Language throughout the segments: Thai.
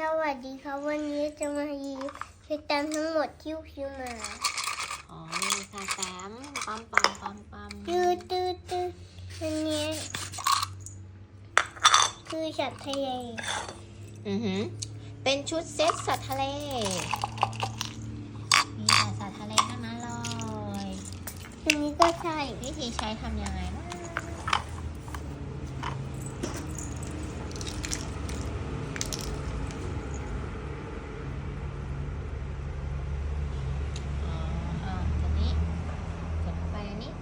สวัสดีครับวันนี้จะมารีวิวสแตมป์ทั้งหมดที่พิมพ์มาอ๋อมีสแตมป์ปั๊มปั๊มปั๊มปั๊มตืดตืดตืดอันเนี้ยคือสัตว์ทะเลอือหือเป็นชุดเซ็ตสัตว์ทะเลมีแต่สัตว์ทะเลทั้งนั้นเลยอันนี้ก็ใช่วิธีใช้ทำยังไงนะอ๋อเอาตัวนี้กดเข้าไปอันนี้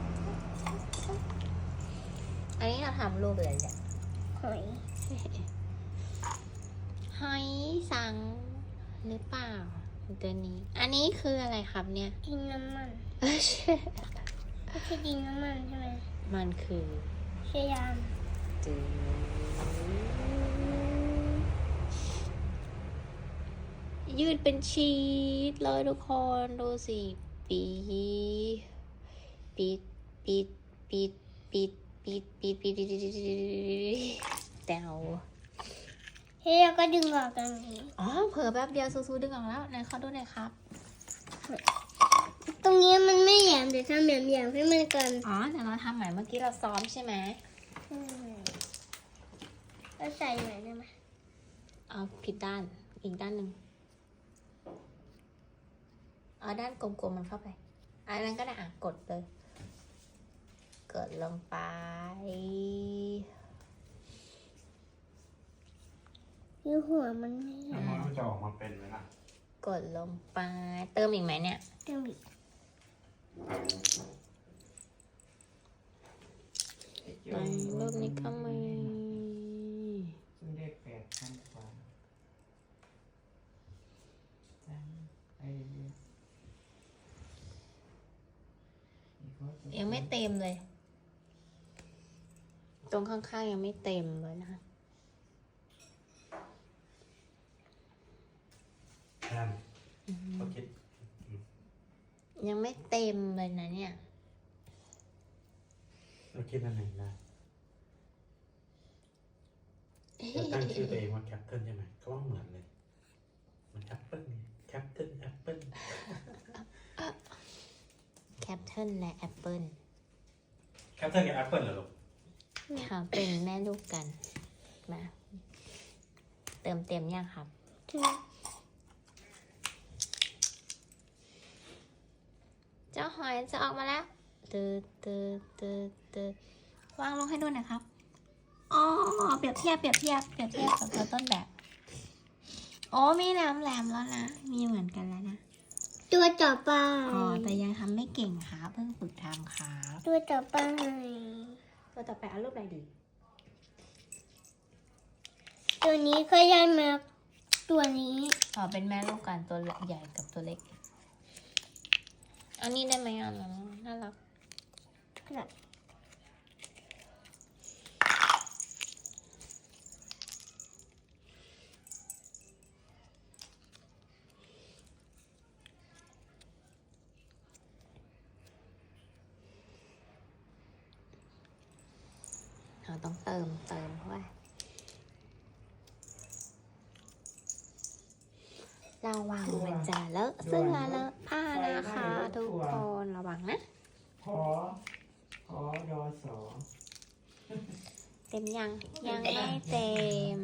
อันนี้เรา ทำรูปอะไรเนี่ยหอยหอยสังหรือเปล่าตัวนี้ อันนี้คืออะไรครับเนี่ยดินน้ำมันไม่ใช่ดินน้ำมันใช่ไหมมันคือเชยามจืยืดเป็นชีสเลยทุกคนดูสิปี ปิด ปิด ปิด ปิด ปิดปิดปิดปิดปิดปิดแตวเฮ้ยเราก็ดึงออกตรงนี้ อ๋อ เผลอแป๊บเดียวซูๆดึงออกแล้วไหนขอดูหน่อยครับ ตรงนี้มันไม่แหลมเดี๋ยวทำแหลมๆให้มันกันอ๋อเดี๋ยวเราทำใหม่เมื่อกี้เราซ้อมใช่ไหมอืมแล้วใส่หน่อยได้ไหมเอาผิดด้าน อีกด้านหนึ่งเอาด้านกลมๆมันเข้าไปอันนั้นก็ได้อะกดเลย กดลงไป ยูหัวมันไม่แหลแล้วมมันจะออกมาเป็นไหมล่ะกดลงไป เติมอีกไหมเนี่ยเดี๋ยวอีกตรงรูปนี้ก็มีซึ่งได้แปดพันกว่าสามไอ้เหี้ยอีกข้อสุดยังไม่เต็มเลย ตรงข้างๆยังไม่เต็มเลยนะแทนเขาคิดยังไม่เต็มเลยนะเนี่ยเราคิดอันไหนได้จะตั้งชื่อตัวเองว่าแคปเทิลใช่ไหมก็ว่าเหมือนเลย มันแอปเปิลไงแคปเทิลแอปเปิลแคปเทิลและแอปเปิลแคปเทิลกับแอปเปิลเหรอลูก ค่ะ เป็นแม่ลูกกัน มา เติมเต็มยังครับ เจ้าหอยจะออกมาแล้วตืดตืดตืดตืดวางลงให้ดูหน่อยครับ อ๋อ เปรียบเทียบ เปรียบเทียบ เปรียบเทียบกับตัวต้นแบบ โอ้มีแหลมแหลมแล้วนะ มีเหมือนกันแล้วนะ ตัวต่อไป อ๋อ แต่ยังทำไม่เก่งครับเพิ่งฝึกทำครับ ตัวต่อไป ตัวต่อไปเอารูปอะไรดี ตัวนี้เคยได้มาตัวนี้อ๋อเป็นแม่ลูกกันตัวใหญ่กับตัวเล็ก อันนี้ได้ไหมอะน้องน่ารัก เราต้องเติมเติมเข้าไประวังมันจะเลอะเสื้อเลอะผ้านะคะ ทุกคนระวังนะพอพอดอสอเต็มยังยังไม่เต็ม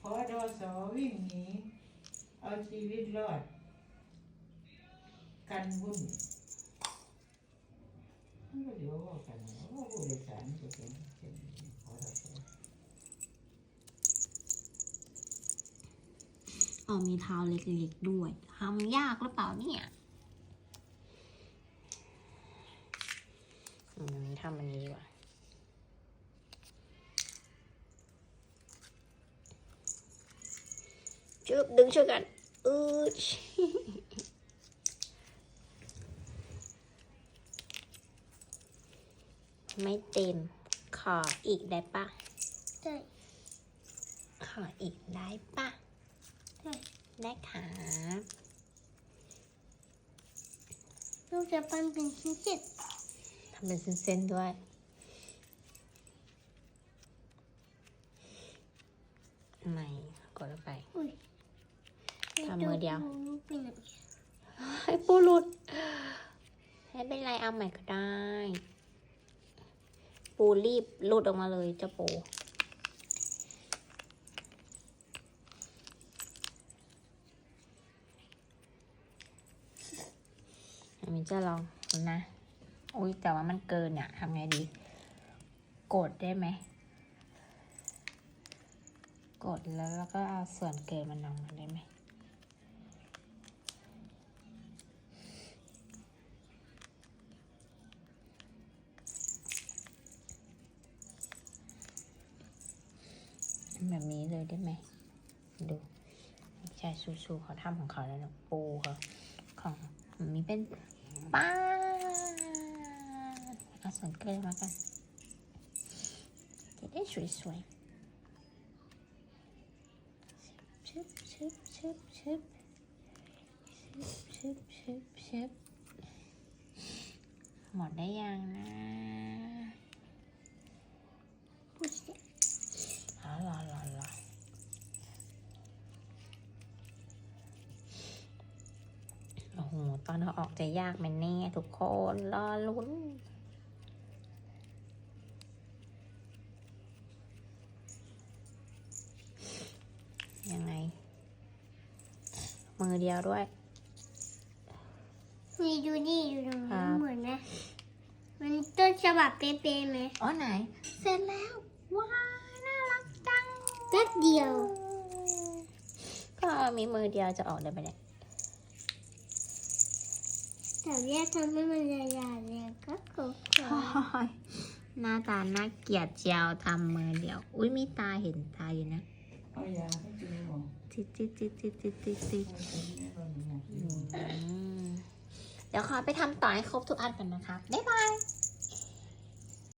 พอดอสอวิ่งหนีเอาชีวิตรอด กันวุ่น มันก็เดี๋ยวว่ากันนะว่าผู้โดยสารจะเป็นเป็นพอดอสออ๋อมีเท้าเล็กๆด้วยทำยากหรือเปล่าเนี่ยอืมทำอันนี้ดีกว่าจุบดึงช่วยกันอืด ไม่เต็ม ขออีกได้ปะใช่ขออีกได้ปะใช่ได้ครับลูกจะปั้นเป็นชิ้นเจ็ดทำเป็นเส้นๆด้วยมางในกดลงไปอุ้ยทำมือเดียวเป็นไงให้ปูหลุดไม่เป็นไรเอาใหม่ก็ได้ ปูรีบหลุดออกมาเลยเจ้าปูอันจะลองนะ อุ้ยแต่ว่ามันเกินอะทำไงดี กดได้ไหม กดแล้วแล้วก็เอาส่วนเกินมันออกมาได้ไหม แบบนี้ เลยได้ไหม ดูใช่ซูๆเขาทำของเขาแล้วนะปูเขาของมีเป็นป้าเอาส่วนเกลือมากันจะได้สวยๆชึบชึบชึบชึบชึบชึบชึบหมดได้ยังนะ อ้โห ตอนเราออกจะยากไหมเนี่ยทุกคน รอลุ้น ยังไง มือเดียวด้วย นี่ดูนี่อยู่ตรงครันี้บ เหมือนนะมันต้นฉบับเป๊ะๆไหมอ๋อไหน เสร็จแล้ว ว้าวน่ารักจัง แป๊บเดียว ก็มีมือเดียวจะออกได้ไหมเนี่ย แต่แยกทำให้มันละลายเลยก็โกรธหน้าตาน่าเกลียดเจียวทำมือเดียว อุ้ยมีตาเห็นตาอยู่นะเอายาให้กินก่อนติดติดติดติดติดติดติดให้กินให้ก่อนหนึ่งนาทีอืมเดี๋ยวขอไปทำต่อให้ครบทุกอันกันนะครับบ๊ายบายบ